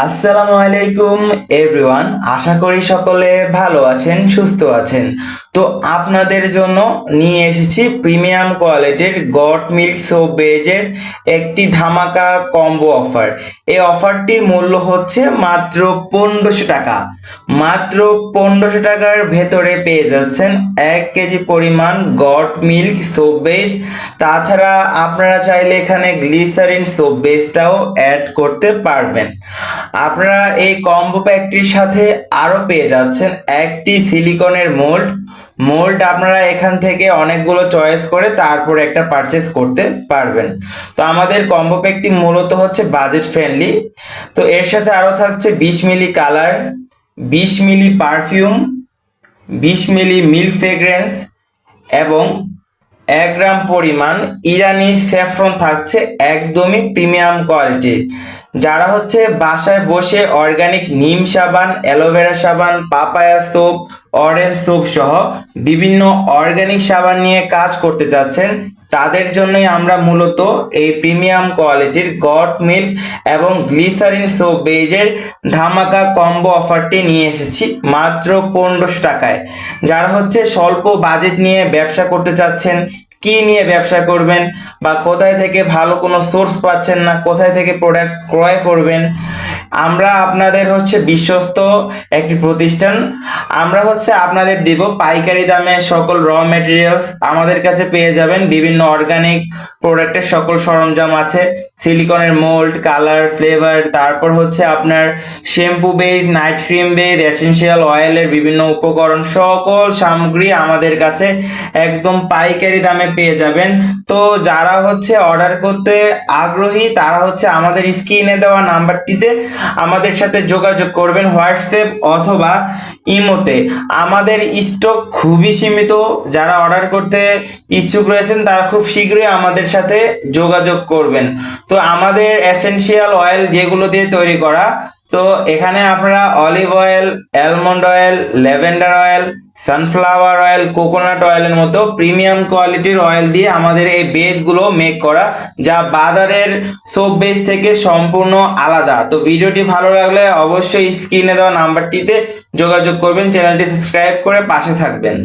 আসসালামু আলাইকুম এভরিওয়ান আশা করি সকলে ভালো আছেন, সুস্থ আছেন। তো আপনাদের জন্য নিয়ে এসেছি প্রিমিয়াম কোয়ালিটির গট মিল্ক সোপ বেজের একটি ধামাকা কম্বো অফার এই অফারটির মূল্য হচ্ছে মাত্র পনেরোশো টাকা। মাত্র পনেরোশো টাকার ভেতরে পেয়ে যাচ্ছেন এক কেজি পরিমাণ গট মিল্ক সোপ বেস তাছাড়া আপনারা চাইলে এখানে গ্লিসারিন সোপ বেসটাও অ্যাড করতে পারবেন। আপনারা এই কম্বো প্যাকটির সাথে আরও পেয়ে যাচ্ছেন একটি সিলিকনের মোল্ড মোল্ড আপনারা এখান থেকে অনেকগুলো চয়েস করে তারপর একটা পারচেস করতে পারবেন। তো আমাদের কম্বো প্যাকটি মূলত হচ্ছে বাজেট ফ্রেন্ডলি তো এর সাথে আরও থাকছে বিশ মিলি কালার বিশ মিলি পারফিউম বিশ মিলি মিল ফ্রেগ্রেন্স এবং এক গ্রাম পরিমাণ ইরানি স্যাফরন থাকছে একদমই প্রিমিয়াম কোয়ালিটির যারা হচ্ছে বাসায় বসে অর্গানিক নিম সাবান, অ্যালোভেরা সাবান, পাপায়া সোপ অরেঞ্জ সোপ সহ বিভিন্ন অর্গানিক সাবান নিয়ে কাজ করতে চাচ্ছেন তাদের জন্যই আমরা মূলত এই প্রিমিয়াম কোয়ালিটির গট মিল্ক এবং গ্লিসারিন সোপ বেজের ধামাকা কম্বো অফারটি নিয়ে এসেছি মাত্র পনেরোশো টাকায়। যারা হচ্ছে স্বল্প বাজেট নিয়ে ব্যবসা করতে চাচ্ছেন কি নিয়ে ব্যবসা করবেন বা কোথায় থেকে ভালো কোনো সোর্স পাচ্ছেন না, কোথায় থেকে প্রোডাক্ট ক্রয় করবেন আমরা আপনাদের হচ্ছে বিশ্বস্ত একটি প্রতিষ্ঠান। আমরা হচ্ছে আপনাদের দিব পাইকারি দামে সকল র মেটেরিয়ালস আমাদের কাছে পেয়ে যাবেন। বিভিন্ন অর্গানিক প্রোডাক্টের সকল সরঞ্জাম আছে। সিলিকনের মোল্ড কালার ফ্লেভার তারপর হচ্ছে আপনার shampoo base night cream base essential অয়েলের বিভিন্ন উপকরণ, সকল সামগ্রী আমাদের কাছে একদম পাইকারি দামে পেয়ে যাবেন। তো যারা হচ্ছে অর্ডার করতে আগ্রহী, তারা হচ্ছে আমাদের স্ক্রিনে দেওয়া নাম্বারটিতে আমাদের সাথে যোগাযোগ করবেন হোয়াটসঅ্যাপ অথবা ইমোতে। আমাদের স্টক খুবই সীমিত। যারা অর্ডার করতে ইচ্ছুক রয়েছেন, তারা খুব শীঘ্রই আমাদের সাথে যোগাযোগ করবেন। তো আমাদের এসেনশিয়াল অয়েল যেগুলো দিয়ে তৈরি করা তো এখানে আপনারা olive oil almond oil lavender oil sunflower oil coconut অয়েলের মতো প্রিমিয়াম কোয়ালিটির অয়েল দিয়ে আমাদের এই বেদগুলো মেক করা, যা বাজারের সোপ বেস থেকে সম্পূর্ণ আলাদা। তো ভিডিওটি ভালো লাগলে অবশ্যই স্ক্রিনে দেওয়া নাম্বারটিতে যোগাযোগ করবেন চ্যানেলটি সাবস্ক্রাইব করে পাশে থাকবেন।